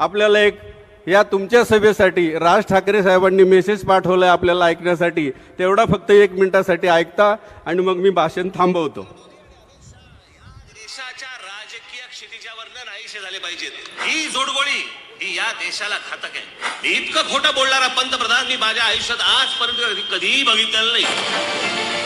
आपल्याला एक या तुमच्या सभेसाठी राज ठाकरे साहेबांनी मेसेज पाठवलाय आपल्याला ऐकण्यासाठी. तेवढा फक्त एक मिनिटासाठी ऐकता आणि मग मी भाषण थांबवतो. देशाच्या राजकीय क्षितिजावर नाहीसे झाले पाहिजेत. ही जोडगोळी ही या देशाला घातक आहे. इतकं खोटं बोलणारा पंतप्रधान मी माझ्या आयुष्यात आजपर्यंत कधीही बघितलेलं नाही.